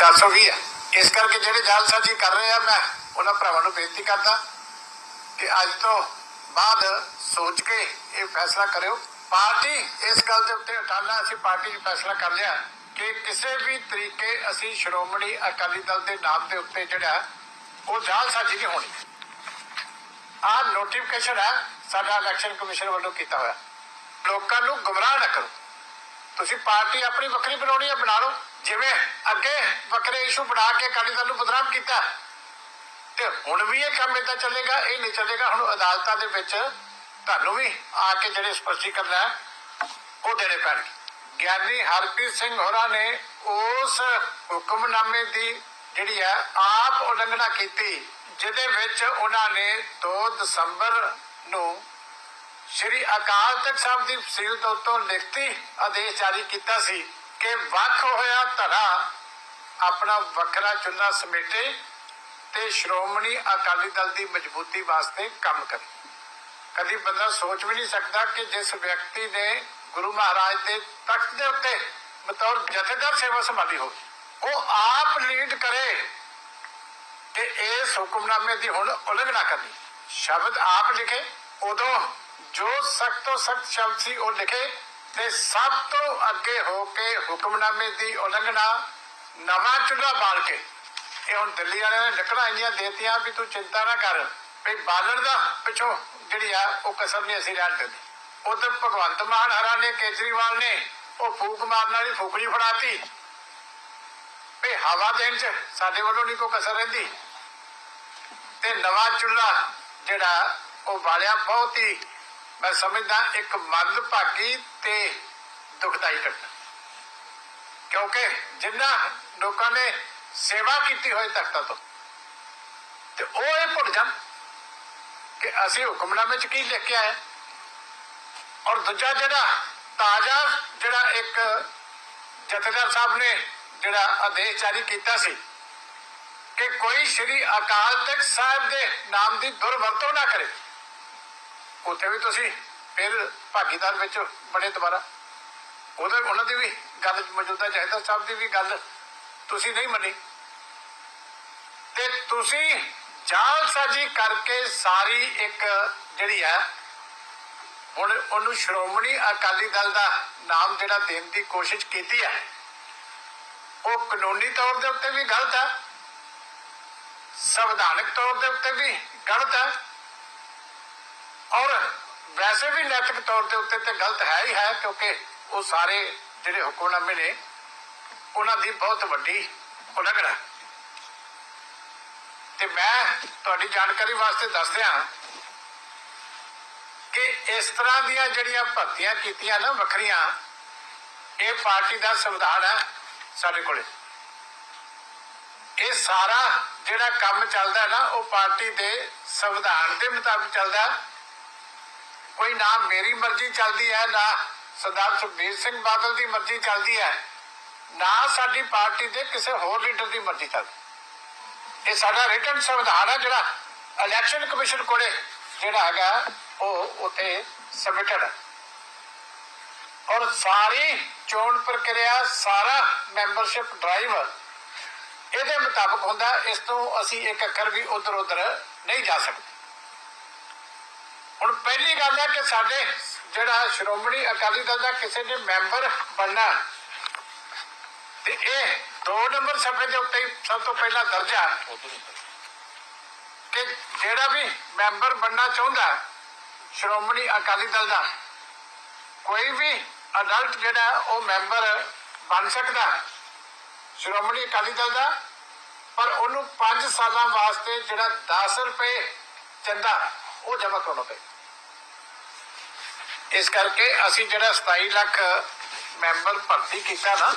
420 ਹੈ ਇਸ ਕਰਕੇ ਜਿਹੜੇ ਜਾਲਸਾਜੀ ਕਰ ਰਹੇ ਆ, ਮੈਂ ਉਹਨਾਂ ਭਰਾਵਾਂ ਨੂੰ ਬੇਨਤੀ ਕਰਦਾ ਕਿ ਅੱਜ ਤੋਂ ਬਾਅਦ ਸੋਚ ਕੇ ਇਹ ਫੈਸਲਾ ਕਰਿਓ। ਪਾਰਟੀ ਇਸ ਗੱਲ ਦੇ ਉੱਤੇ ਅਟਾਲਾ, ਅਸੀਂ ਪਾਰਟੀ 'ਚ ਫੈਸਲਾ ਕਰ ਲਿਆ ਕਿ ਕਿਸੇ ਵੀ ਤਰੀਕੇ ਅਸੀਂ ਸ਼੍ਰੋਮਣੀ ਅਕਾਲੀ ਦਲ ਦੇ ਨਾਮ ਦੇ ਉੱਤੇ ਜਿਹੜਾ, ਉਹ ਜਾਲਸਾਜੀ ਨਹੀਂ ਹੋਣੀ। ਆਹ ਨੋਟੀਫਿਕੇਸ਼ਨ ਹੈ, ਸਾਡਾ ਇਲੈਕਸ਼ਨ ਕਮਿਸ਼ਨ ਵੱਲੋਂ ਕੀਤਾ ਹੋਇਆ। ਲੋਕਾਂ ਨੂੰ ਗੁੰਮਰਾਹ ਨਾ ਕਰੋ। ਤੁਸੀਂ ਪਾਰਟੀ ਆਪਣੀ ਵੱਖਰੀ ਬਣਾਉਣੀ ਹੈ, ਬਣਾ ਲਓ। ਜਿਵੇਂ ਅੱਗੇ ਵੱਖਰੇ ਇਸ਼ੂ ਬਣਾ ਕੇ ਅਕਾਲੀ ਦਲ ਨੂੰ ਬਦਨਾਮ ਕੀਤਾ, ਤੇ ਹੁਣ ਵੀ ਇਹ ਕੰਮ ਇਦਾਂ ਚੱਲੇਗਾ, ਇਹ ਨਹੀਂ ਚੱਲੇਗਾ, ਹੁਣ ਅਦਾਲਤਾਂ ਦੇ ਵਿੱਚ ਤੁਹਾਨੂੰ ਵੀ ਆ ਕੇ ਜਿਹੜੇ ਸਪਸ਼ਟੀਕਰਨ ਹੈ, ਉਹ ਦੇਣੇ ਪੈਣਗੇ। ਗਿਆਨੀ ਹਰਪ੍ਰੀਤ ਸਿੰਘ ਹੋਰਾਂ ਨੇ ਉਸ ਹੁਕਮਨਾਮੇ ਦੀ ਜਿਹੜੀ ਹੈ, ਆਪ ਉਲੰਘਣਾ ਕੀਤੀ, ਜਿਹਦੇ ਵਿੱਚ ਉਹਨਾਂ ਨੇ 2 ਦਸੰਬਰ ਨੂੰ ਸ਼੍ਰੀ ਅਕਾਲ ਤਖਤ ਸਾਹਿਬ ਦੀ ਫਸੀਲ ਤੋਂ ਤੋਂ ਲਿਖਤੀ ਆਦੇਸ਼ ਜਾਰੀ ਕੀਤਾ ਸੀ। ਕਿ ਵੱਖ ਹੋਇਆ ਧੜਾ ਆਪਣਾ ਵੱਖਰਾ ਚੁੱਲ੍ਹਾ ਸਮੇਟੇ ਤੇ ਸ਼੍ਰੋਮਣੀ ਅਕਾਲੀ ਦਲ ਦੀ ਮਜ਼ਬੂਤੀ ਵਾਸਤੇ ਕੰਮ ਕਰੇ। ਕਦੀ ਬੰਦਾ ਸੋਚ ਵੀ ਨਹੀਂ ਸਕਦਾ ਕਿ ਜਿਸ ਵਿਅਕਤੀ ਨੇ ਗੁਰੂ ਮਹਾਰਾਜ ਦੇ ਤਖਤ ਦੇ ਉੱਤੇ ਬਤੌਰ ਜਥੇਦਾਰ ਸੇਵਾ ਸੰਭਾਲੀ ਹੋ ਉਹ ਆਪ ਲੀਡ ਕਰੇ ਤੇ ਇਸ ਹੁਕਮਨਾਮੇ ਦੀ ਹੁਣ ਉਲੰਘਣਾ ਕਰਨੀ। ਸ਼ਬਦ ਆਪ ਲਿਖੇ, ਉਦੋਂ ਜੋ ਸਖਤ ਤੋਂ ਸਖਤ ਸ਼ਬਦ ਸੀ ਉਹ ਲਿਖੇ ਤੇ ਸਭ ਤੋਂ ਅੱਗੇ ਹੋ ਕੇ ਹੁਕਮਨਾਮੇ ਦੀ ਉਲੰਘਣਾ ਨਵਾਂ ਚੁੱਲ੍ਹਾ ਬਾਲ ਕੇ। ਇਹ ਹੁਣ ਦਿੱਲੀ ਵਾਲਿਆਂ ਨੇ ਲੱਕੜਾਂ ਇੰਨੀਆਂ ਦੇਤੀਆਂ ਵੀ ਤੂੰ ਚਿੰਤਾ ਨਾ ਕਰ। ਵੀ ਬਾਲਣ ਦਾ ਪਿੱਛੋਂ ਜਿਹੜੀ ਆ, ਉਹ ਕਸਰ ਨਹੀਂ ਅਸੀਂ ਰਹਿਣ ਦਿੰਦੇ। ਉਧਰ ਭਗਵੰਤ ਮਾਨ ਹਰਾ ਨੇ, ਕੇਜਰੀਵਾਲ ਨੇ, ਉਹ ਫੂਕ ਮਾਰਨ ਵਾਲੀ ਫੂਕਣੀ ਫੜਾਤੀ। ਵੀ ਹਵਾ ਦੇਣ ਚ ਸਾਡੇ ਵੱਲੋਂ ਨਹੀਂ ਕੋਈ ਕਸਰ ਰਹਿੰਦੀ। ਤੇ ਨਵਾਂ ਚੁੱਲ੍ਹਾ ਜਿਹੜਾ, ਉਹ ਬਾਲਿਆ ਬਹੁਤ ਹੀ ਮੈਂ ਸਮਝਦਾ ਇੱਕ ਮੰਦਭਾਗੀ ਤੇ ਦੁਖਦਾਈ ਘਟਨਾ। ਕਿਉਂਕਿ ਜਿੰਨਾ ਲੋਕਾਂ ਨੇ ਸੇਵਾ ਕੀਤੀ ਹੋਈ ਤਖਤਾਂ ਤੋਂ, ਤੇ ਉਹ ਇਹ ਭੁੱਲ ਜਾਣ ਕਿ ਅਸੀਂ ਹੁਕਮਨਾਮੇ ਚ ਕੀ ਲਿਖ ਕੇ ਆਏ। ਔਰ ਦੂਜਾ ਜਿਹੜਾ ਤਾਜ਼ਾ, ਜਿਹੜਾ ਇੱਕ ਜਥੇਦਾਰ ਸਾਹਿਬ ਨੇ ਜਿਹੜਾ ਆਦੇਸ਼ ਜਾਰੀ ਕੀਤਾ ਸੀ ਕਿ ਕੋਈ ਸ਼੍ਰੀ ਅਕਾਲ ਤਖਤ ਸਾਹਿਬ ਦੇ ਨਾਮ ਦੀ ਦੁਰਵਰਤੋਂ ਨਾ ਕਰੇ। ਉੱਥੇ ਵੀ ਤੁਸੀਂ ਫਿਰ ਭਾਗੀਦਾਰ ਵਿੱਚ ਬਣੇ ਦੁਬਾਰਾ। ਉਹਦੇ, ਉਹਨਾਂ ਦੀ ਵੀ ਗੱਲ ਮੌਜੂਦਾ ਜਥੇਦਾਰ ਸਾਹਿਬ ਦੀ ਵੀ ਗੱਲ ਤੁਸੀਂ ਨਹੀਂ ਮੰਨੀ। ਤੇ ਤੁਸੀਂ ਜਾਲਸਾਜੀ ਕਰਕੇ ਸਾਰੀ ਇੱਕ ਜਿਹੜੀ ਹੈ, ਹੁਣ ਉਹਨੂੰ ਸ਼੍ਰੋਮਣੀ ਅਕਾਲੀ ਦਲ ਦਾ ਨਾਮ ਜਿਹੜਾ ਦੇਣ ਦੀ ਕੋਸ਼ਿਸ਼ ਕੀਤੀ ਹੈ, ਉਹ ਕਾਨੂੰਨੀ ਤੌਰ ਦੇ ਉੱਤੇ ਵੀ ਗਲਤ ਹੈ, ਸੰਵਿਧਾਨਕ ਤੌਰ ਦੇ ਉੱਤੇ ਵੀ ਗਲਤ ਹੈ। ਔਰ ਵੈਸੇ ਵੀ ਨੈਤਿਕ ਤੌਰ ਦੇ ਉੱਤੇ ਤੇ ਗਲਤ ਹੈ ਹੀ ਹੈ, ਕਿਉਂਕਿ ਉਹ ਸਾਰੇ ਜਿਹੜੇ ਹੁਕਮਨਾਮੇ ਨੇ, ਉਹਨਾਂ ਦੀ ਬਹੁਤ ਵੱਡੀ ਉਲੰਘਣਾ ਹੈ। ਤੇ ਮੈਂ ਤੁਹਾਡੀ ਜਾਣਕਾਰੀ ਵਾਸਤੇ ਦੱਸ ਰਿਹਾ ਕਿ ਇਸ ਤਰ੍ਹਾਂ ਦੀਆਂ ਜਿਹੜੀਆਂ ਭਰਤੀਆਂ ਕੀਤੀਆਂ ਨਾ ਵੱਖਰੀਆਂ, ਇਹ ਪਾਰਟੀ ਦਾ ਸੰਵਿਧਾਨ ਹੈ ਸਾਡੇ ਕੋਲੇ ਇਹ ਸਾਰਾ ਜਿਹੜਾ ਕੰਮ ਚੱਲਦਾ ਨਾ, ਉਹ ਪਾਰਟੀ ਦੇ ਸੰਵਿਧਾਨ ਦੇ ਮੁਤਾਬਿਕ ਚੱਲਦਾ ਕੋਈ ਨਾ ਮੇਰੀ ਮਰਜ਼ੀ ਚੱਲਦੀ ਹੈ, ਨਾ ਸਰਦਾਰ ਸੁਖਬੀਰ ਸਿੰਘ ਬਾਦਲ ਦੀ ਮਰਜ਼ੀ ਚੱਲਦੀ ਹੈ, ਨਾ ਸਾਡੀ ਪਾਰਟੀ ਦੇ ਕਿਸੇ ਹੋਰ ਲੀਡਰ ਦੀ ਮਰਜ਼ੀ ਚੱਲਦੀ। ਇਹ ਸਾਡਾ ਰਿਟਨ ਸੰਵਿਧਾਨ ਹੈ ਜਿਹੜਾ ਇਲੈਕਸ਼ਨ ਕਮਿਸ਼ਨ ਕੋਲੇ ਜਿਹੜਾ ਹੈਗਾ, ਉਹ ਉੱਥੇ ਸਬਮਿਟਡ ਹੈ। ਔਰ ਸਾਰੀ ਚੋਣ ਪ੍ਰਕਿਰਿਆ, ਸਾਰਾ ਮੈਂਬਰਸ਼ਿਪ ਡਰਾਈਵ ਇਹਦੇ ਮੁਤਾਬਕ ਹੁੰਦਾ, ਇਸ ਤੋਂ ਅਸੀਂ ਇੱਕ ਅੱਖਰ ਵੀ ਉਧਰ ਉਧਰ ਨਹੀਂ ਜਾ ਸਕਦੇ। ਹੁਣ ਪਹਿਲੀ ਗੱਲ ਹੈ ਕਿ ਸਾਡੇ ਜਿਹੜਾ ਸ਼੍ਰੋਮਣੀ ਅਕਾਲੀ ਦਲ ਦਾ ਕਿਸੇ ਨੇ ਮੈਂਬਰ ਬਣਨਾ ਤੇ ਇਹ ਦੋ ਨੰਬਰ ਸਫੇ ਦੇ ਉੱਤੇ ਸਭ ਤੋਂ ਪਹਿਲਾ ਦਰਜਾ ਕਿ ਜਿਹੜਾ ਵੀ ਮੈਂਬਰ ਬਣਨਾ ਚਾਹੁੰਦਾ ਸ਼੍ਰੋਮਣੀ ਅਕਾਲੀ ਦਲ ਦਾ ਕੋਈ ਵੀ ਅਡਲਟ ਜਿਹੜਾ ਹੈ, ਉਹ ਮੈਂਬਰ ਬਣ ਸਕਦਾ ਸ਼੍ਰੋਮਣੀ ਅਕਾਲੀ ਦਲ ਦਾ ਪਰ ਉਹਨੂੰ 5 ਸਾਲਾਂ ਵਾਸਤੇ ਜਿਹੜਾ 10 ਰੁਪਏ ਚੰਦਾ ਉਹ ਜਮ੍ਹਾਂ ਕਰਨਾ ਪਏ ਇਸ ਕਰਕੇ ਅਸੀਂ ਜਿਹੜਾ 27 ਲੱਖ ਮੈਂਬਰ ਭਰਤੀ ਕੀਤਾ ਨਾ,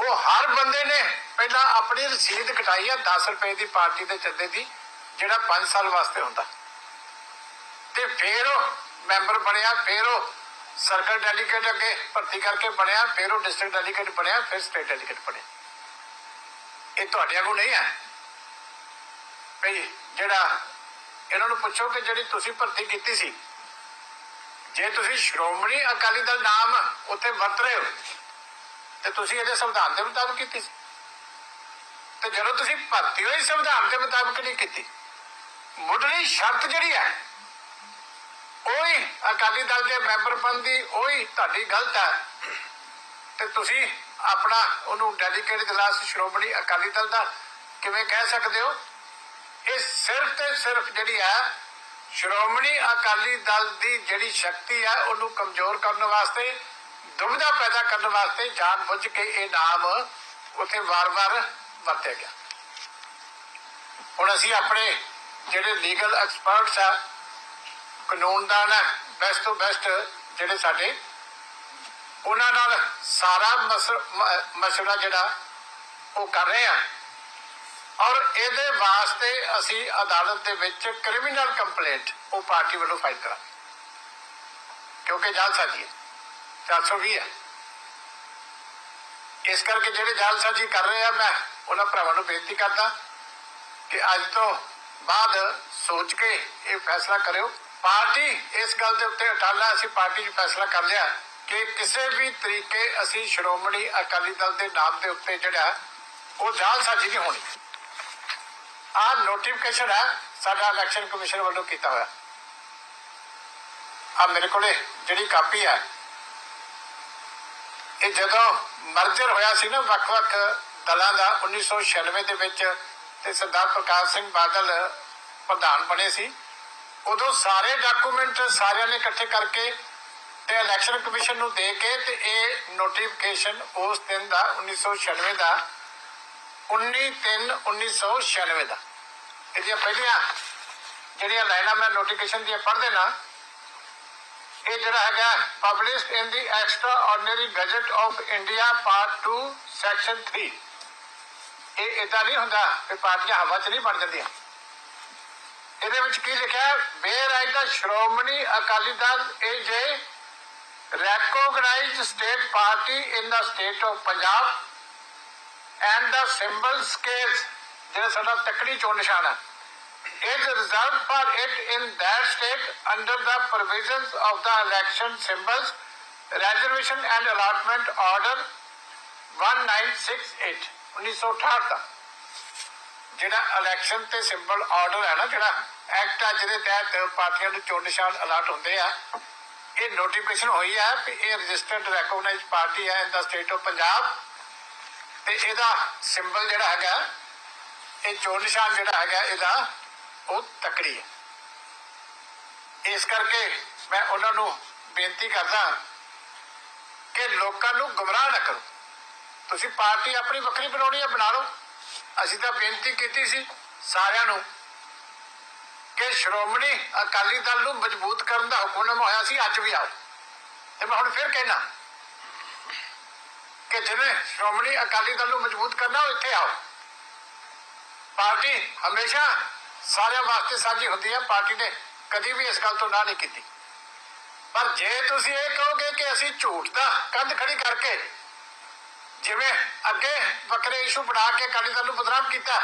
ਉਹ ਹਰ ਬੰਦੇ ਨੇ ਪਹਿਲਾਂ ਆਪਣੀ ਰਸੀਦ ਕਟਾਈ ਆ 10 ਰੁਪਏ ਦੀ ਪਾਰਟੀ ਦੇ ਚੰਦੇ ਦੀ, ਜਿਹੜਾ 5 ਸਾਲ ਵਾਸਤੇ ਹੁੰਦਾ। ਤੇ ਫਿਰ ਉਹ ਮੈਂਬਰ ਬਣਿਆ, ਫਿਰ ਉਹ ਸਰਕਲ ਡੈਲੀਗੇਟ ਅੱਗੇ ਭਰਤੀ ਕਰਕੇ ਬਣਿਆ, ਫਿਰ ਉਹ ਡਿਸਟ੍ਰਿਕਟ ਡੈਲੀਗੇਟ ਬਣਿਆ, ਫਿਰ ਸਟੇਟ ਡੈਲੀਗੇਟ ਬਣਿਆ। ਇਹ ਤੁਹਾਡੇ ਕੋਲ ਨਹੀਂ ਹੈ। ਭਈ ਜਿਹੜਾ ਇਹਨਾਂ ਨੂੰ ਪੁੱਛੋ ਕਿ ਜਿਹੜੀ ਤੁਸੀਂ ਭਰਤੀ ਕੀਤੀ ਸੀ ਜੇ ਤੁਸੀਂ ਸ਼੍ਰੋਮਣੀ ਅਕਾਲੀ ਦਲ ਨਾਮ ਉੱਥੇ ਵਰਤ ਰਹੇ ਹੋ, ਤੇ ਤੁਸੀਂ ਇਹਦੇ ਸੰਵਿਧਾਨ ਦੇ ਮੁਤਾਬਕ ਕੀਤੀ ਸੀ। ਤੇ ਜਦੋਂ ਤੁਸੀਂ ਭਰਤੀ ਹੋਈ ਸੰਵਿਧਾਨ ਦੇ ਮੁਤਾਬਕ ਨਹੀਂ ਕੀਤੀ, ਮੁੱਢਲੀ ਸ਼ਰਤ ਜਿਹੜੀ ਹੈ, ਉਹੀ ਅਕਾਲੀ ਦਲ ਦੇ ਮੈਂਬਰਪਨ ਦੀ ਉਹੀ ਤੁਹਾਡੀ ਗਲਤ ਹੈ। ਤੇ ਤੁਸੀਂ ਆਪਣਾ ਉਹਨੂੰ ਡੈਡੀਕੇਟ ਕਲਾਸ ਸ਼੍ਰੋਮਣੀ ਅਕਾਲੀ ਦਲ ਦਾ ਕਿਵੇਂ ਕਹਿ ਸਕਦੇ ਹੋ? ਇਹ ਸਿਰਫ ਤੇ ਸਿਰਫ ਜਿਹੜੀ ਹੈ ਸ਼੍ਰੋਮਣੀ ਅਕਾਲੀ ਦਲ ਦੀ ਜਿਹੜੀ ਸ਼ਕਤੀ ਹੈ, ਉਹਨੂੰ ਕਮਜ਼ੋਰ ਕਰਨ ਵਾਸਤੇ ਦੁਬਿਧਾ ਪੈਦਾ ਕਰਨ ਵਾਸਤੇ ਜਾਣਬੁੱਝ ਕੇ ਇਹ ਨਾਮ ਉੱਥੇ ਵਾਰ-ਵਾਰ ਵਰਤਿਆ ਗਿਆ। ਹੁਣ ਅਸੀਂ ਆਪਣੇ ਜਿਹੜੇ ਲੀਗਲ ਐਕਸਪਰਟਸ ਆ, ਕਾਨੂੰਨਦਾਨ ਹੈ ਬੈਸਟ ਤੋਂ ਬੈਸਟ ਜਿਹੜੇ ਸਾਡੇ, ਉਹਨਾਂ ਨਾਲ ਸਾਰਾ ਮਸਲਾ ਜਿਹੜਾ ਉਹ ਕਰ ਰਹੇ ਆ। ਔਰ ਇਹਦੇ ਵਾਸਤੇ ਅਸੀਂ ਅਦਾਲਤ ਦੇ ਵਿੱਚ ਕ੍ਰਿਮੀਨਲ ਕੰਪਲੇਂਟ ਉਹ ਪਾਰਟੀ ਵੱਲੋਂ ਫਾਈਲ ਕਰਾਂ ਕਿਉਂਕਿ ਜਾਲਸਾਜੀ ਹੈ। 420 ਹੈ। ਇਸ ਕਰਕੇ ਜਿਹੜੇ ਜਾਲਸਾਜੀ ਕਰ ਰਹੇ ਆ, ਮੈਂ ਉਹਨਾਂ ਭਰਾਵਾਂ ਨੂੰ ਬੇਨਤੀ ਕਰਦਾ ਕਿ ਅੱਜ ਤੋਂ ਬਾਅਦ ਸੋਚ ਕੇ ਇਹ ਫੈਸਲਾ ਕਰਿਓ। ਪਾਰਟੀ ਇਸ ਗੱਲ ਦੇ ਉੱਤੇ ਅਟਾਲਾ ਅਸੀਂ ਪਾਰਟੀ 'ਚ ਫੈਸਲਾ ਕਰ ਲਿਆ ਕਿ ਕਿਸੇ ਵੀ ਤਰੀਕੇ ਅਸੀਂ ਸ਼੍ਰੋਮਣੀ ਅਕਾਲੀ ਦਲ ਦੇ ਨਾਮ ਦੇ ਉੱਤੇ ਜਿਹੜਾ, ਉਹ ਜਾਲਸਾਜੀ ਨਹੀਂ ਹੋਣੀ। ਆ ਨੋਟੀਫਿਕੇਸ਼ਨ ਹੈ ਸਾਡਾ ਇਲੈਕਸ਼ਨ ਕਮਿਸ਼ਨ ਵੱਲੋਂ ਕੀਤਾ ਹੋਇਆ। ਆ ਮੇਰੇ ਕੋਲੇ ਜਿਹੜੀ ਕਾਪੀ ਹੈ ਇਹ ਜਦੋਂ ਮਰਜਰ ਹੋਇਆ ਸੀ ਨਾ ਵੱਖ-ਵੱਖ ਦਲਾਂ ਦਾ 1996 ਦੇ ਵਿੱਚ ਤੇ ਸਰਦਾਰ ਪ੍ਰਕਾਸ਼ ਸਿੰਘ ਬਾਦਲ ਪ੍ਰਧਾਨ ਬਣੇ ਸੀ, ਉਦੋਂ ਸਾਰੇ ਡਾਕੂਮੈਂਟ ਸਾਰਿਆਂ ਨੇ ਇਕੱਠੇ ਕਰਕੇ ਤੇ ਇਲੈਕਸ਼ਨ ਕਮਿਸ਼ਨ ਨੂੰ ਦੇ ਕੇ ਤੇ ਇਹ ਨੋਟੀਫਿਕੇਸ਼ਨ ਉਸ ਦਿਨ ਦਾ 1996 ਦਾ 19/3/1996 ਦਾ। ਇਹਦੀਆਂ ਪਹਿਲੀਆਂ ਜਿਹੜੀਆਂ ਲਾਈਨਾਂ ਮੈਂ ਨੋਟੀਫਿਕੇਸ਼ਨ ਦੀਆਂ ਪੜ੍ਹ ਦੇਣਾ ਇਹ ਜਿਹੜਾ ਹੈਗਾ published in the extraordinary gazette of India part 2 section 3 ਇਹ ਇਦਾਂ ਨਹੀਂ ਹੁੰਦਾ ਕਿ ਪਾਰਟੀਆਂ ਹਵਾ 'ਚ ਨਹੀਂ ਬਣ ਜਾਂਦੀਆਂ। ਇਹਦੇ ਵਿੱਚ ਕੀ ਲਿਖਿਆ ਹੈ? Whereas the Shiromani Akali Dal is a recognized state party in the state of Punjab and the symbol scales ਜਿਹੜਾ ਸਾਡਾ ਤਕੜੀ ਚੋਣ ਨਿਸ਼ਾਨ ਹੈ is reserved for it in that state under the provisions of the election symbols reservation and allotment order 1968 1968 ਦਾ ਜਿਹੜਾ election ਤੇ symbol order ਹੈ ਨਾ ਜਿਹੜਾ ਐਕਟ ਆ ਜਿਹਦੇ ਤਹਿਤ ਪਾਰਟੀਆਂ ਨੂੰ ਚੋਣ ਨਿਸ਼ਾਨ ਅਲਾਟ ਹੁੰਦੇ ਆ ਇਹ ਨੋਟੀਫਿਕੇਸ਼ਨ ਹੋਈ ਹੈ ਕਿ ਇਹ ਰਜਿਸਟਰਡ ਰੈਕੋਗਨਾਈਜ਼ਡ ਪਾਰਟੀ ਹੈ in the state of Punjab ਤੇ ਇਹਦਾ ਸਿੰਬਲ ਜਿਹੜਾ ਹੈਗਾ, ਇਹ ਚੋਣ ਨਿਸ਼ਾਨ ਜਿਹੜਾ ਹੈਗਾ, ਇਹਦਾ ਉਹ ਤਕੜੀ ਹੈ। ਇਸ ਕਰਕੇ ਮੈਂ ਉਹਨਾਂ ਨੂੰ ਬੇਨਤੀ ਕਰਦਾ ਕਿ ਲੋਕਾਂ ਨੂੰ ਗੁੰਮਰਾਹ ਨਾ ਕਰੋ। ਤੁਸੀਂ ਪਾਰਟੀ ਆਪਣੀ ਵੱਖਰੀ ਬਣਾਉਣੀ ਹੈ, ਬਣਾ ਲਓ। ਅਸੀਂ ਤਾਂ ਬੇਨਤੀ ਕੀਤੀ ਸੀ ਸਾਰਿਆਂ ਨੂੰ ਕਿ ਸ਼੍ਰੋਮਣੀ ਅਕਾਲੀ ਦਲ ਨੂੰ ਮਜ਼ਬੂਤ ਕਰਨ ਦਾ ਹੁਕਮਨਾਮਾ ਹੋਇਆ ਸੀ, ਅੱਜ ਵੀ ਆਓ। ਤੇ ਮੈਂ ਹੁਣ ਫਿਰ ਕਹਿਣਾ ਕਿ ਜਿਹਨੇ ਸ਼੍ਰੋਮਣੀ ਅਕਾਲੀ ਦਲ ਨੂੰ ਮਜ਼ਬੂਤ ਕਰਨਾ ਉਹ ਇੱਥੇ ਆਓ। ਪਾਰਟੀ ਹਮੇਸ਼ਾ ਸਾਰਿਆਂ ਵਾਸਤੇ ਸਾਂਝੀ ਹੁੰਦੀ ਹੈ, ਪਾਰਟੀ ਨੇ ਕਦੀ ਵੀ ਇਸ ਗੱਲ ਤੋਂ ਨਾ ਨਹੀਂ ਕੀਤੀ। ਪਰ ਜੇ ਤੁਸੀਂ ਇਹ ਕਹੋਗੇ ਕਿ ਅਸੀਂ ਝੂਠ ਦਾ ਕੰਧ ਖੜੀ ਕਰਕੇ ਜਿਵੇਂ ਅੱਗੇ ਵੱਖਰੇ ਇਸ਼ੂ ਬਣਾ ਕੇ ਅਕਾਲੀ ਦਲ ਨੂੰ ਬਦਨਾਮ ਕੀਤਾ,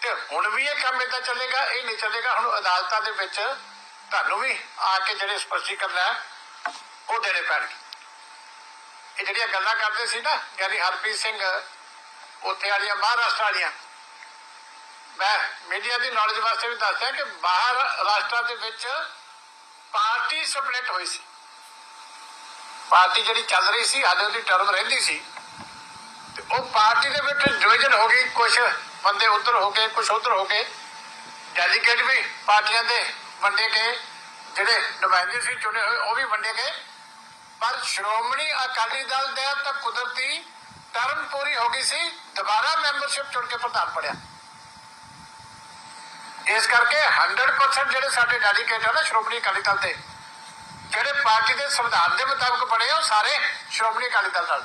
ਤੇ ਹੁਣ ਵੀ ਇਹ ਕੰਮ ਇਦਾਂ ਚੱਲੇਗਾ, ਇਹ ਨਹੀਂ ਚੱਲੇਗਾ, ਹੁਣ ਅਦਾਲਤਾਂ ਦੇ ਵਿੱਚ ਤੁਹਾਨੂੰ ਵੀ ਆ ਕੇ ਜਿਹੜੇ ਸਪਸ਼ਟੀਕਰਨ ਹੈ, ਉਹ ਦੇਣੇ ਪੈਣਗੇ। ਇਹ ਜਿਹੜੀਆਂ ਗੱਲਾਂ ਕਰਦੇ ਸੀ ਨਾ, ਯਾਨੀ ਹਰਪ੍ਰੀਤ ਸਿੰਘ, ਉੱਥੇ ਵਾਲੀਆਂ, ਮਹਾਰਾਸ਼ਟਰ ਵਾਲੀਆਂ। ਮੈਂ ਮੀਡੀਆ ਦੀ ਨੌਲੇਜ ਵਾਸਤੇ ਵੀ ਦੱਸਦਾ ਕਿ ਬਾਹਰ ਰਾਸ਼ਟਰਾਂ ਦੇ ਵਿੱਚ ਪਾਰਟੀ ਸਪਲਿਟ ਹੋਈ ਸੀ। ਪਾਰਟੀ ਜਿਹੜੀ ਚੱਲ ਰਹੀ ਸੀ ਹਜੇ ਉਹਦੀ ਟਰਮ ਰਹਿੰਦੀ ਸੀ। ਤੇ ਉਹ ਪਾਰਟੀ ਦੇ ਵਿੱਚ ਡਿਵੀਜ਼ਨ ਹੋ ਗਈ ਕੁਝ ਬੰਦੇ ਉਧਰ ਹੋ ਗਏ ਕੁਝ ਉਧਰ ਹੋ ਗਏ। ਡੈਲੀਗੇਟ ਵੀ ਪਾਰਟੀਆਂ ਦੇ ਵੰਡੇ ਗਏ, ਜਿਹੜੇ ਨੁਮਾਇੰਦੇ ਸੀ, ਚੁਣੇ ਹੋਏ, ਉਹ ਵੀ ਵੰਡੇ ਗਏ। ਪਰ ਸ਼੍ਰੋਮਣੀ ਅਕਾਲੀ ਦਲ ਦੇ ਤਾਂ ਕੁਦਰਤੀ ਟਰਮ ਪੂਰੀ ਹੋ ਗਈ ਸੀ, ਦੁਬਾਰਾ ਮੈਂਬਰਸ਼ਿਪ ਚੁਣ ਕੇ ਪ੍ਰਧਾਨ ਬਣਿਆ। ਇਸ ਕਰਕੇ 100% ਜਿਹੜੇ ਸਾਡੇ ਡੈਲੀਗੇਟ ਆ ਨਾ ਸ਼੍ਰੋਮਣੀ ਅਕਾਲੀ ਦਲ ਦੇ, ਜਿਹੜੇ ਪਾਰਟੀ ਦੇ ਸੰਵਿਧਾਨ ਦੇ ਮੁਤਾਬਕ ਬਣੇ ਆ ਸਾਰੇ ਸ਼੍ਰੋਮਣੀ ਅਕਾਲੀ ਦਲ ਨਾਲ।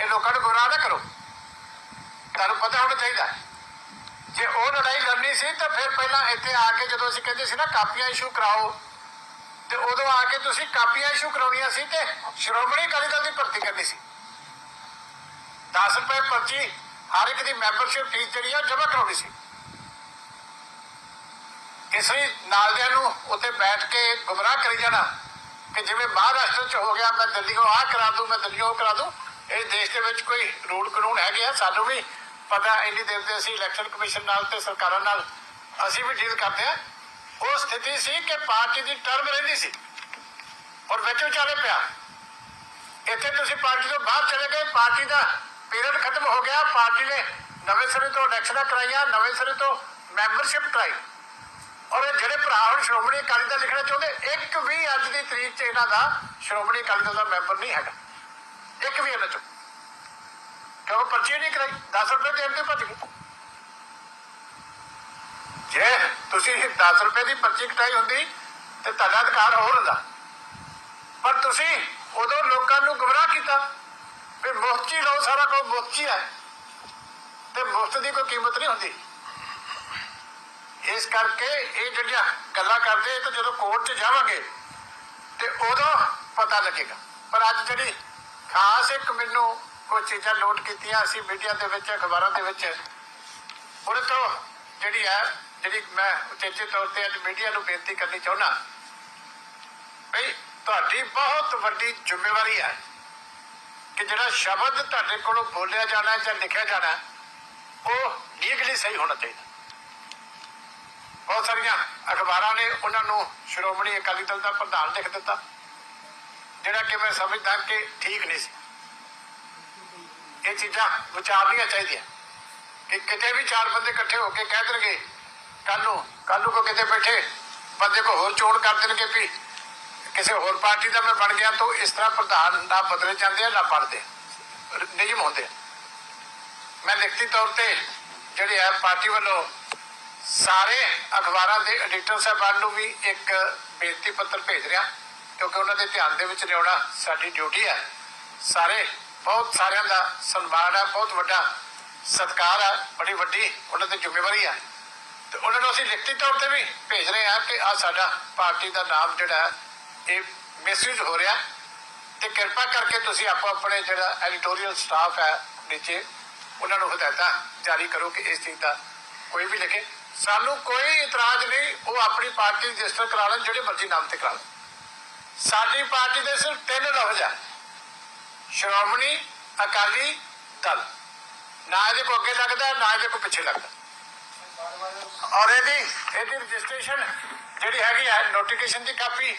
ਇਹ ਲੋਕਾਂ ਨੂੰ ਗੁੰਮਰਾਹ ਨਾ ਕਰੋ। ਤੁਹਾਨੂੰ ਪਤਾ ਹੋਣਾ ਚਾਹੀਦਾ ਜੇ ਉਹ ਲੜਾਈ ਲੜਨੀ ਸੀ ਤਾਂ ਫਿਰ ਪਹਿਲਾਂ ਇੱਥੇ ਆ ਕੇ ਜਦੋਂ ਅਸੀਂ ਕਹਿੰਦੇ ਸੀ ਨਾ ਕਾਪੀਆਂ ਇਸ਼ੂ ਕਰਾਓ ਤੇ ਉਦੋਂ ਆ ਕੇ ਤੁਸੀਂ ਕਾਪੀਆਂ ਇਸ਼ੂ ਕਰਾਉਣੀਆਂ ਸੀ ਤੇ ਸ਼੍ਰੋਮਣੀ ਅਕਾਲੀ ਦਲ ਦੀ ਭਰਤੀ ਕਰਨੀ ਸੀ। 10 ਰੁਪਏ ਪਰਚੀ ਹਰ ਇੱਕ ਦੀ ਮੈਂਬਰਸ਼ਿਪ ਫੀਸ ਜਿਹੜੀ ਆ ਜਮ੍ਹਾਂ ਕਰਾਉਣੀ ਸੀ। ਇਸ ਲਈ ਨਾਲਦਿਆਂ ਨੂੰ ਉੱਥੇ ਬੈਠ ਕੇ ਗੁੰਮਰਾਹ ਕਰੀ ਜਾਣਾ ਕਿ ਜਿਵੇਂ ਮਹਾਰਾਸ਼ਟਰ ਚ ਹੋ ਗਿਆ, ਮੈਂ ਦਿੱਲੀੋਂ ਆਹ ਕਰਾ ਦੂੰ, ਮੈਂ ਦਿੱਲੀੋਂ ਉਹ ਕਰਾ ਦੂੰ, ਇਹ ਦੇਸ਼ ਦੇ ਵਿੱਚ ਕੋਈ ਰੂਲ ਕਾਨੂੰਨ ਹੈਗੇ ਆ, ਸਾਨੂੰ ਵੀ ਪਤਾ ਇੰਨੀ ਦੇਰ ਤੇ ਅਸੀਂ ਇਲੈਕਸ਼ਨ ਕਮਿਸ਼ਨ ਨਾਲ ਤੇ ਸਰਕਾਰਾਂ ਨਾਲ ਅਸੀਂ ਵੀ ਡੀਲ ਕਰਦੇ ਆ। ਉਹ ਸਥਿਤੀ ਸੀ ਕਿ ਪਾਰਟੀ ਦੀ ਟਰਮ ਰਹਿੰਦੀ ਸੀ। ਔਰ ਵਿੱਚ ਵਿਚਾਲੇ ਪਿਆ। ਇੱਥੇ ਤੁਸੀਂ ਪਾਰਟੀ ਤੋਂ ਬਾਹਰ ਚਲੇ ਗਏ। ਪਾਰਟੀ ਦਾ ਪੀਰੀਅਡ ਖਤਮ ਹੋ ਗਿਆ। ਪਾਰਟੀ ਨੇ ਨਵੇਂ ਸਿਰੇ ਤੋਂ ਇਲੈਕਸ਼ਨਾਂ ਕਰਾਈਆਂ, ਨਵੇਂ ਸਿਰੇ ਤੋਂ ਮੈਂਬਰਸ਼ਿਪ ਕਰਾਈ। ਔਰ ਇਹ ਜਿਹੜੇ ਭਰਾ ਹੁਣ ਸ਼੍ਰੋਮਣੀ ਅਕਾਲੀ ਦਲ ਲਿਖਣਾ ਚਾਹੁੰਦੇ, ਇੱਕ ਵੀ ਅੱਜ ਦੀ ਤਰੀਕ 'ਚ ਇਹਨਾਂ ਦਾ ਸ਼੍ਰੋਮਣੀ ਅਕਾਲੀ ਦਲ ਦਾ ਮੈਂਬਰ ਨਹੀਂ ਹੈਗਾ। ਇੱਕ ਵੀ ਇਹਨਾਂ 'ਚੋਂ। ਕਿਉਂ ਪਰਚੀ ਨਹੀਂ ਕਰਾਈ। 10 ਰੁਪਏ ਦੇਣ ਤੇ ਭੱਜ ਗਏ। ਜੇ ਤੁਸੀਂ 10 ਰੁਪਏ ਦੀ ਪਰਚੀ ਕਟਾਈ ਹੁੰਦੀ ਤੇ ਤੁਹਾਡਾ ਅਧਿਕਾਰ ਹੋਰ ਹੁੰਦਾ। ਪਰ ਤੁਸੀਂ ਉਦੋਂ ਲੋਕਾਂ ਨੂੰ ਗੁੰਮਰਾਹ ਕੀਤਾ ਵੀ ਮੁਫਤ ਹੀ ਲਓ, ਸਾਰਾ ਕੁਝ ਮੁਫਤ ਹੀ ਹੈ ਤੇ ਮੁਫਤ ਦੀ ਕੋਈ ਕੀਮਤ ਨਹੀਂ ਹੁੰਦੀ। ਇਸ ਕਰਕੇ ਇਹ ਜਿਹੜੀਆਂ ਗੱਲਾਂ ਕਰਦੇ, ਇਹ ਜਦੋਂ ਕੋਰਟ 'ਚ ਜਾਵਾਂਗੇ ਤੇ ਉਦੋਂ ਪਤਾ ਲੱਗੇਗਾ। ਪਰ ਅੱਜ ਜਿਹੜੀ ਖਾਸ ਇੱਕ ਮੈਨੂੰ ਕੋਈ ਚੀਜ਼ਾਂ ਨੋਟ ਕੀਤੀਆਂ, ਅਸੀਂ ਮੀਡੀਆ ਦੇ ਵਿੱਚ, ਅਖਬਾਰਾਂ ਦੇ ਵਿੱਚ, ਉਹਦੇ ਤੋਂ ਜਿਹੜੀ ਹੈ ਜਿਹੜੀ ਮੈਂ ਉਚੇਚੇ ਤੌਰ ਤੇ ਅੱਜ ਮੀਡੀਆ ਨੂੰ ਬੇਨਤੀ ਕਰਨੀ ਚਾਹੁੰਦਾ ਭਈ ਤੁਹਾਡੀ ਬਹੁਤ ਵੱਡੀ ਜ਼ਿੰਮੇਵਾਰੀ ਹੈ ਕਿ ਜਿਹੜਾ ਸ਼ਬਦ ਤੁਹਾਡੇ ਕੋਲੋਂ ਬੋਲਿਆ ਜਾਣਾ ਜਾਂ ਲਿਖਿਆ ਜਾਣਾ, ਉਹ ਲੀਗਲੀ ਸਹੀ ਹੋਣਾ ਚਾਹੀਦਾ। ਬਹੁਤ ਸਾਰੀਆਂ ਅਖਬਾਰਾਂ ਨੇ ਉਹਨਾਂ ਨੂੰ ਸ਼੍ਰੋਮਣੀ ਅਕਾਲੀ ਦਲ ਦਾ ਪ੍ਰਧਾਨ ਲਿਖ ਦਿੱਤਾ, ਜਿਹੜਾ ਕਿ ਮੈਂ ਸਮਝਦਾ ਕਿ ਠੀਕ ਨਹੀਂ ਸੀ। ਇਹ ਚੀਜ਼ਾਂ ਵਿਚਾਰਨੀਆਂ ਚਾਹੀਦੀਆਂ, ਕਿ ਕਿਤੇ ਵੀ ਚਾਰ ਬੰਦੇ ਇਕੱਠੇ ਹੋ ਕੇ ਕਹਿ ਦੇਣਗੇ ਕੱਲ ਨੂੰ ਕੱਲ ਨੂੰ ਕੋ ਕਿਤੇ ਬੈਠੇ, ਬੰਦੇ ਕੋ ਹੋਰ ਚੋਣ ਕਰ ਦੇਣਗੇ ਵੀ ਕਿਸੇ ਹੋਰ ਪਾਰਟੀ ਦਾ ਮੈਂ ਬਣ ਗਿਆ ਤਾਂ ਇਸ ਤਰ੍ਹਾਂ ਪ੍ਰਧਾਨ ਨਾ ਬਦਲੇ ਜਾਂਦੇ ਆ, ਨਾ ਪੜਦੇ ਨਿਯਮ ਹੁੰਦੇ ਮੈਂ ਲਿਖਤੀ ਤੌਰ ਤੇ ਜਿਹੜੇ ਆ ਪਾਰਟੀ ਵੱਲੋਂ ਸਾਰੇ ਅਖਬਾਰਾਂ ਦੇ ਐਡੀਟਰ ਸਾਹਿਬਾਨ ਨੂੰ ਵੀ ਇੱਕ ਬੇਨਤੀ ਪੱਤਰ ਭੇਜ ਰਿਹਾ, ਕਿਉਂਕਿ ਉਹਨਾਂ ਦੇ ਧਿਆਨ ਦੇ ਵਿੱਚ ਲਿਆਉਣਾ ਸਾਡੀ ਡਿਊਟੀ ਹੈ ਸਾਰੇ, ਬਹੁਤ ਸਾਰਿਆਂ ਦਾ ਸਨਮਾਨ ਹੈ ਬਹੁਤ ਵੱਡਾ ਸਤਿਕਾਰ ਹੈ ਬੜੀ ਵੱਡੀ ਉਹਨਾਂ ਦੀ ਜ਼ਿੰਮੇਵਾਰੀ ਹੈ ਤੇ ਉਹਨਾਂ ਨੂੰ ਅਸੀਂ ਲਿਖਤੀ ਤੌਰ ਤੇ ਵੀ ਭੇਜ ਰਹੇ ਹਾਂ ਕਿ ਆ ਸਾਡਾ ਪਾਰਟੀ ਦਾ ਨਾਮ ਜਿਹੜਾ ਇਹ ਮਿਸਯੂਜ਼ ਹੋ ਰਿਹਾ। ਤੇ ਕਿਰਪਾ ਕਰਕੇ ਤੁਸੀਂ ਆਪੋ ਆਪਣੇ ਜਿਹੜਾ ਐਡੀਟੋਰੀਅਲ ਸਟਾਫ ਹੈ ਨੀਚੇ, ਉਹਨਾਂ ਨੂੰ ਹਦਾਇਤਾਂ ਜਾਰੀ ਕਰੋ ਕਿ ਇਸ ਚੀਜ਼ ਦਾ ਕੋਈ ਵੀ ਲਿਖੇ। ਸਾਨੂੰ ਕੋਈ ਇਤਰਾਜ਼ ਨਹੀਂ, ਉਹ ਆਪਣੀ ਪਾਰਟੀ ਰਜਿਸਟਰ ਕਰਾ ਲੈਣ, ਜਿਹੜੇ ਮਰਜ਼ੀ ਨਾਮ ਤੇ ਕਰਾ ਲੈਣ। ਸਾਡੀ ਪਾਰਟੀ ਦੇ ਸਿਰਫ ਤਿੰਨ ਲਫ਼ਜ਼ ਆ। ਸ਼੍ਰੋਮਣੀ ਅਕਾਲੀ ਦਲ। ਨਾ ਇਹਦੇ ਕੋ ਅੱਗੇ ਲੱਗਦਾ, ਨਾ ਇਹਦੇ ਕੋ ਪਿੱਛੇ ਲੱਗਦਾ। ਔਰ ਇਹਦੀ ਇਹਦੀ ਰਜਿਸਟ੍ਰੇਸ਼ਨ ਜਿਹੜੀ ਹੈਗੀ ਹੈ ਨੋਟੀਫਿਕੇਸ਼ਨ ਦੀ ਕਾਪੀ,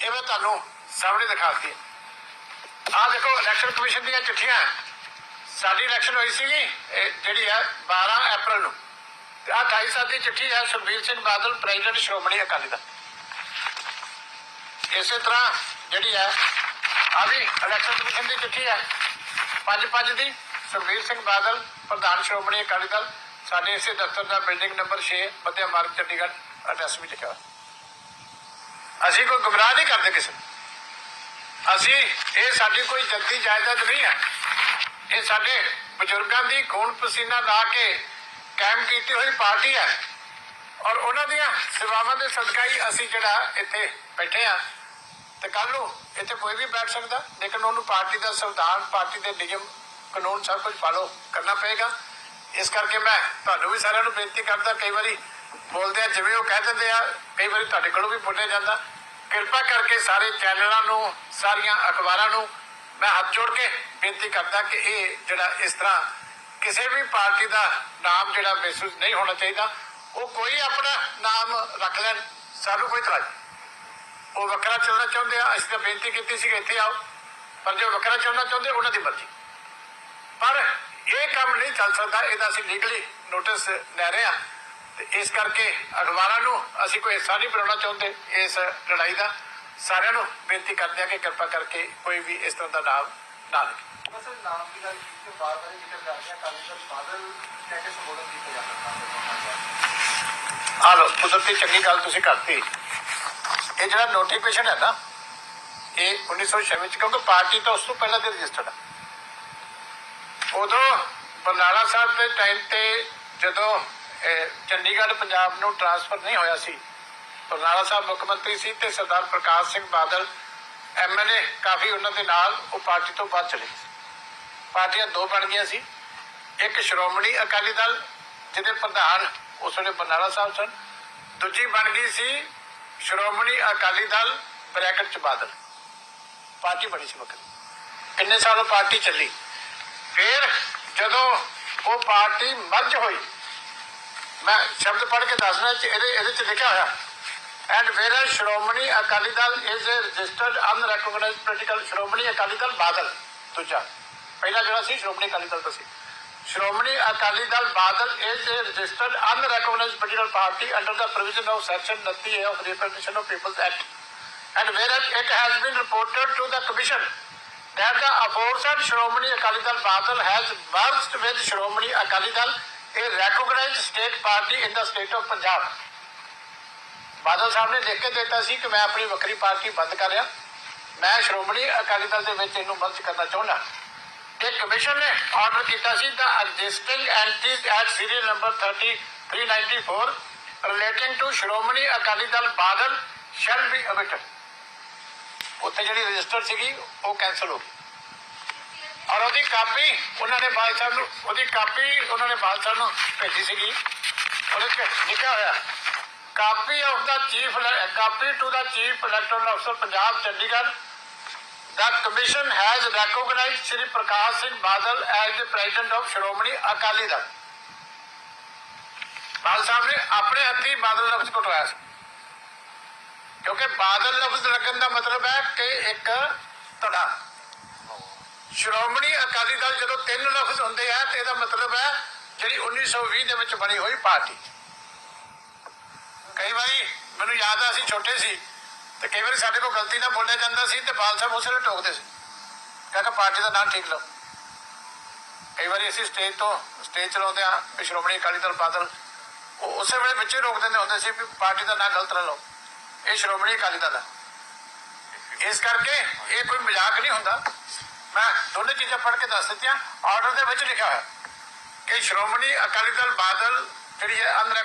ਇਹ ਮੈਂ ਤੁਹਾਨੂੰ ਸਾਹਮਣੇ ਦਿਖਾਤੀ ਹੈ। ਦੇਖੋ ਇਲੈਕਸ਼ਨ ਕਮਿਸ਼ਨ ਦੀਆਂ ਚਿੱਠੀਆਂ। ਸਾਡੀ ਇਲੈਕਸ਼ਨ ਹੋਈ ਸੀਗੀ ਜਿਹੜੀ ਹੈ 12 ਅਪ੍ਰੈਲ ਨੂੰ। ਤੇ ਆਹ 28 ਸਾਲ ਦੀ ਚਿੱਠੀ ਹੈ ਸੁਖਬੀਰ ਸਿੰਘ ਬਾਦਲ ਪ੍ਰੈਜ਼ੀਡੈਂਟ ਸ਼੍ਰੋਮਣੀ ਅਕਾਲੀ ਦਲ। ਇਸੇ ਤਰ੍ਹਾਂ ਜਿਹੜੀ ਹੈ ਆ ਵੀ ਇਲੈਕਸ਼ਨ ਕਮਿਸ਼ਨ ਦੀ ਚਿੱਠੀ ਹੈ ਪੰਜ ਪੰਜ ਦੀ, ਸੁਖਬੀਰ ਸਿੰਘ ਬਾਦਲ, ਪ੍ਰਧਾਨ ਸ਼੍ਰੋਮਣੀ ਅਕਾਲੀ ਦਲ। ਸਾਡੇ ਇਸੇ ਦਫ਼ਤਰ ਦਾ ਬਿਲਡਿੰਗ ਨੰਬਰ 6 ਮੱਧਿਆ ਮਾਰਗ, ਚੰਡੀਗੜ੍ਹ ਐਡਰੈਸ ਵੀ ਲਿਖਿਆ ਅਸੀਂ ਕੋਈ ਗੁੰਮਰਾਹ ਨਹੀਂ ਕਰਦੇ ਕਿਸੇ ਅਸੀਂ, ਇਹ ਸਾਡੀ ਕੋਈ ਜੱਦੀ ਜਾਇਦਾਦ ਨਹੀਂ ਹੈ। ਇਹ ਸਾਡੇ ਬਜ਼ੁਰਗਾਂ ਦੀ ਖੂਨ ਪਸੀਨਾ ਲਾ ਕੇ ਕਾਇਮ ਕੀਤੀ ਹੋਈ ਪਾਰਟੀ ਹੈ। ਔਰ ਉਹਨਾਂ ਦੀਆਂ ਸੇਵਾਵਾਂ ਦੇ ਸਦਕਾ ਹੀ ਅਸੀਂ ਜਿਹੜਾ ਇੱਥੇ ਬੈਠੇ ਆ ਤੇ ਕੱਲ ਨੂੰ ਇੱਥੇ ਕੋਈ ਵੀ ਬੈਠ ਸਕਦਾ। ਲੇਕਿਨ ਉਹਨੂੰ ਪਾਰਟੀ ਦਾ ਸੰਵਿਧਾਨ, ਪਾਰਟੀ ਦੇ ਨਿਯਮ, ਕਾਨੂੰਨ ਸਭ ਕੁਝ ਫਾਲੋ ਕਰਨਾ ਪਏਗਾ। ਇਸ ਕਰਕੇ ਮੈਂ ਤੁਹਾਨੂੰ ਵੀ ਸਾਰਿਆਂ ਨੂੰ ਬੇਨਤੀ ਕਰਦਾ, ਕਈ ਵਾਰੀ ਬੋਲਦੇ ਆ, ਜਿਵੇਂ ਉਹ ਕਹਿ ਦਿੰਦੇ ਆ, ਕਈ ਵਾਰੀ ਤੁਹਾਡੇ ਕੋਲੋਂ ਵੀ ਬੋਲਿਆ ਜਾਂਦਾ ਕਿਰਪਾ ਕਰਕੇ ਸਾਰੇ ਚੈਨਲਾਂ ਨੂੰ, ਸਾਰੀਆਂ ਅਖਬਾਰਾਂ ਨੂੰ ਮੈਂ ਹੱਥ ਜੋੜ ਕੇ ਬੇਨਤੀ ਕਰਦਾ ਕਿ ਇਹ ਜਿਹੜਾ ਇਸ ਤਰ੍ਹਾਂ ਕਿਸੇ ਵੀ ਪਾਰਟੀ ਦਾ ਨਾਮ ਜਿਹੜਾ ਮਹਿਸੂਸ ਨਹੀਂ ਹੋਣਾ ਚਾਹੀਦਾ, ਉਹ ਕੋਈ ਆਪਣਾ ਨਾਮ ਰੱਖ ਲੈਣ, ਸਾਨੂੰ ਕੋਈ ਇਤਰਾਜ਼ ਨਹੀਂ। ਉਹ ਵੱਖਰਾ ਚੱਲਣਾ ਚਾਹੁੰਦੇ ਆ, ਅਸੀਂ ਤਾਂ ਬੇਨਤੀ ਕੀਤੀ ਸੀ ਕਿ ਇੱਥੇ ਆਓ, ਪਰ ਜੋ ਵੱਖਰਾ ਚੱਲਣਾ ਚਾਹੁੰਦੇ, ਉਹਨਾਂ ਦੀ ਮਰਜ਼ੀ ਪਰ ਇਹ ਕੰਮ ਨਹੀਂ ਚੱਲ ਸਕਦਾ ਇਹਦਾ ਅਸੀਂ ਲੀਗਲੀ ਨੋਟਿਸ ਲੈ ਰਹੇ ਹਾਂ। ਤੇ ਇਸ ਕਰਕੇ ਅਖਬਾਰਾਂ ਨੂੰ ਅਸੀਂ ਕੋਈ ਹਿੱਸਾ ਨਹੀਂ ਬਣਾਉਣਾ ਚਾਹੁੰਦੇ ਇਸ ਲੜਾਈ ਦਾ। ਸਾਰਿਆਂ ਨੂੰ ਬੇਨਤੀ ਕਰਦੇ ਹਾਂ ਕਿ ਕਿਰਪਾ ਕਰਕੇ ਕੋਈ ਵੀ ਇਸ ਤਰ੍ਹਾਂ ਦਾ ਨਾਮ ਨਾ ਲਿਖੇ। ਬਸ ਨਾਮ ਦੀ ਗੱਲ ਕੀਤੀ ਤੇ ਬਾਤ ਕਰੀ ਕਰਦੇ ਆ ਕਾਲੀ ਦਲ ਬਾਦਲ ਕਹਿ ਕੇ ਸੰਬੋਧਨ ਕੀਤਾ ਜਾ ਸਕਦਾ ਆ ਲੋ ਕੁਦਰਤੀ ਚੰਗੀ ਗੱਲ ਤੁਸੀਂ ਕਰਤੀ। ਇਹ ਜਿਹੜਾ ਨੋਟੀਫਿਕੇਸ਼ਨ ਹੈ ਨਾ ਇਹ 1906 ਵਿੱਚ ਕਿਉਂਕਿ ਪਾਰਟੀ ਤਾਂ ਉਸ ਤੋਂ ਪਹਿਲਾਂ ਦੇ ਰਜਿਸਟਰਡ ਹੈ ਉਦੋਂ ਬਰਨਾਲਾ ਸਾਹਿਬ ਦੇ ਟਾਈਮ ਤੇ ਜਦੋਂ ਚੰਡੀਗੜ੍ਹ ਪੰਜਾਬ ਨੂੰ ਟਰਾਂਸਫਰ ਨਹੀਂ ਹੋਇਆ ਸੀ, ਬਰਨਾਲਾ ਸਾਹਿਬ ਮੁੱਖ ਮੰਤਰੀ ਸੀ ਤੇ ਸਰਦਾਰ ਪ੍ਰਕਾਸ਼ ਸਿੰਘ ਬਾਦਲ ਐਮਐਲਏ ਕਾਫੀ ਉਹਨਾਂ ਦੇ ਨਾਲ, ਉਹ ਪਾਰਟੀ ਤੋਂ ਬਾਅਦ ਚਲੇ ਪਾਰਟੀਆਂ ਦੋ ਬਣ ਗਈਆਂ ਸੀ। ਇੱਕ ਸ਼੍ਰੋਮਣੀ ਅਕਾਲੀ ਦਲ, ਜਿਹਦੇ ਪ੍ਰਧਾਨ ਉਸ ਵੇਲੇ ਬਰਨਾਲਾ ਸਾਹਿਬ ਸਨ। ਦੂਜੀ ਬਣ ਗਈ ਸੀ ਸ਼੍ਰੋਮਣੀ ਅਕਾਲੀ ਦਲ, ਬ੍ਰੈਕਟ ਚ ਬਾਦਲ। ਪਾਰਟੀ ਬਣੀ ਸੀ ਵੱਖਰੀ ਕਿੰਨੇ ਸਾਲ ਪਾਰਟੀ ਚੱਲੀ? ਫਿਰ ਜਦੋਂ ਉਹ ਪਾਰਟੀ ਮਰਜ ਹੋਈ, ਮੈਂ ਸ਼ਬਦ ਪੜ੍ਹ ਕੇ ਦੱਸਣਾ ਚ ਇਹਦੇ ਇਹਦੇ ਚ ਲਿਖਿਆ ਹੋਇਆ and whereas Shiromani Akali Dal is a registered unrecognized political Shiromani Akali Dal Badal. ਦੂਜਾ, ਪਹਿਲਾ ਜਿਹੜਾ ਸੀ ਸ਼੍ਰੋਮਣੀ ਅਕਾਲੀ ਦਲ ਦਾ ਸੀ। Shiromani Akali Dal Badal is a registered unrecognized political party under the provision of section 29 of representation of peoples act and whereas it has been reported to the commission that the aforesaid Shiromani Akali Dal Badal has merged with Shiromani Akali Dal, a recognized state party in the state of Punjab. Badal Sahib ਨੇ ਲਿਖ ਕੇ ਦਿੱਤਾ ਸੀ ਕਿ ਮੈਂ ਆਪਣੀ ਵੱਖਰੀ party ਬੰਦ ਕਰ ਰਿਹਾ। ਮੈਂ ਸ਼੍ਰੋਮਣੀ ਅਕਾਲੀ ਦਲ ਦੇ ਵਿੱਚ ਇਹਨੂੰ ਮਰਜ ਕਰਨਾ ਚਾਹੁੰਦਾ। ਤੇ ਕਮਿਸ਼ਨ ਨੇ ਆਰਡਰ ਕੀਤਾ ਸੀ the existing entries at serial number 30394 relating to Shiromani Akali Dal Badal shall be abated ਉੱਥੇ ਜਿਹੜੀ ਰਜਿਸਟਰ ਸੀਗੀ, ਉਹ ਕੈਨਸਲ ਹੋ ਗਈ। ਔਰ ਉਹਦੀ ਕਾਪੀ, ਉਹਨਾਂ ਨੇ ਬਾਲ ਸਾਹਿਬ ਨੂੰ ਉਹਦੀ ਕਾਪੀ ਉਹਨਾਂ ਨੇ ਬਾਲ ਸਾਹਿਬ ਨੂੰ ਭੇਜੀ ਸੀਗੀ। ਉਹਦੇ ਚ ਲਿਖਿਆ ਹੋਇਆ, copy of the chief copy to the chief electoral ਅਫਸਰ Punjab, Chandigarh. The commission has recognized Shri Prakash Singh Badal as the president of Sh੍ਰੋਮਣੀ Akali Dal Badal ਸਾਹਿਬ ਨੇ ਆਪਣੇ ਹੱਥੀ ਬਾਦਲ ਲਫ਼ਜ਼ ਕਟਵਾਇਆ ਸੀ। ਕਿਉਂਕਿ ਬਾਦਲ ਲਫ਼ਜ਼ ਲੱਗਣ ਦਾ ਮਤਲਬ ਹੈ ਕਿ ਇੱਕ ਧੜਾ। ਸ਼੍ਰੋਮਣੀ ਅਕਾਲੀ ਦਲ ਜਦੋਂ ਤਿੰਨ ਲਫ਼ਜ਼ ਹੁੰਦੇ ਆ ਤੇ ਇਹਦਾ ਮਤਲਬ ਹੈ ਜਿਹੜੀ 1920 ਦੇ ਵਿੱਚ ਬਣੀ ਹੋਈ ਪਾਰਟੀ। ਕਈ ਵਾਰੀ ਮੈਨੂੰ ਯਾਦ ਆ ਅਸੀਂ ਛੋਟੇ ਸੀ ਤੇ ਕਈ ਵਾਰੀ ਸਾਡੇ ਕੋਲ ਗਲਤੀ ਨਾਲ ਬੋਲਿਆ ਜਾਂਦਾ ਸੀ ਤੇ ਬਾਲ ਸਾਹਿਬ ਉਸੇ ਵੇਲੇ ਟੋਕਦੇ ਸੀ। ਕਹਿੰਦਾ ਪਾਰਟੀ ਦਾ ਨਾਮ ਠੀਕ ਲਓ। ਕਈ ਵਾਰੀ ਅਸੀਂ ਸਟੇਜ ਤੋਂ ਸਟੇਜ ਚਲਾਉਂਦੇ ਆ ਸ਼੍ਰੋਮਣੀ ਅਕਾਲੀ ਦਲ ਬਾਦਲ, ਉਹ ਉਸੇ ਵੇਲੇ ਵਿੱਚ ਰੋਕ ਦਿੰਦੇ ਹੁੰਦੇ ਸੀ ਵੀ ਪਾਰਟੀ ਦਾ ਨਾਮ ਗਲਤ ਨਾ ਲਓ। ਇਹ ਸ਼੍ਰੋਮਣੀ ਅਕਾਲੀ ਦਲ ਹੈ। ਇਸ ਕਰਕੇ ਇਹ ਕੋਈ ਮਜ਼ਾਕ ਨਹੀਂ ਹੁੰਦਾ। ਮੈਂ ਦੋਨੇ ਚੀਜ਼ਾਂ ਪੜ੍ਹ ਕੇ ਦੱਸ ਦਿੱਤੀਆਂ। ਆਰਡਰ ਦੇ ਵਿੱਚ ਲਿਖਿਆ ਹੋਇਆ ਕਿ ਸ਼੍ਰੋਮਣੀ ਅਕਾਲੀ ਦਲ ਬਾਦਲ ਜਿਹੜੀ ਹੈ, ਅੰਦਰ